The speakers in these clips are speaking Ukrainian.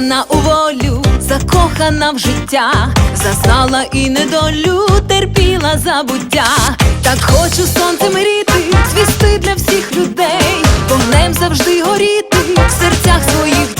Закохана у волю, закохана в життя, зазнала і недолю, терпіла забуття, так хочу сонце мріти, звісти для всіх людей, вогнем завжди горіти в серцях своїх.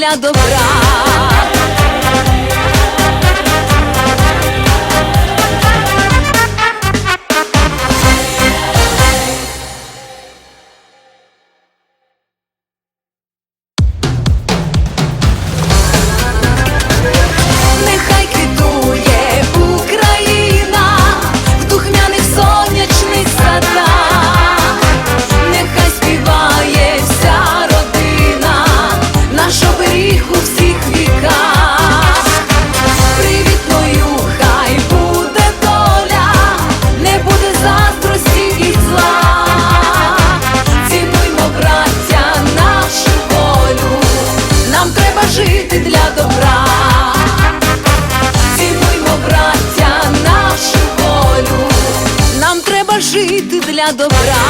для добра. dobra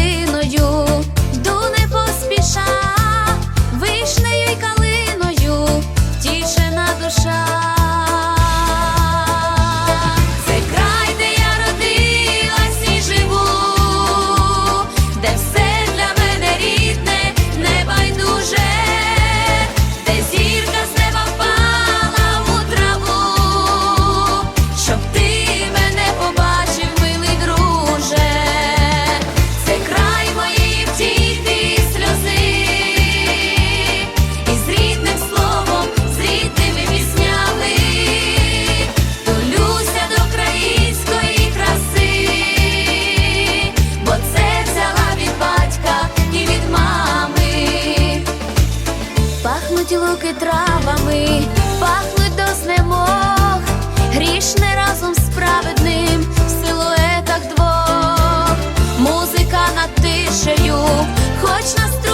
Choć nas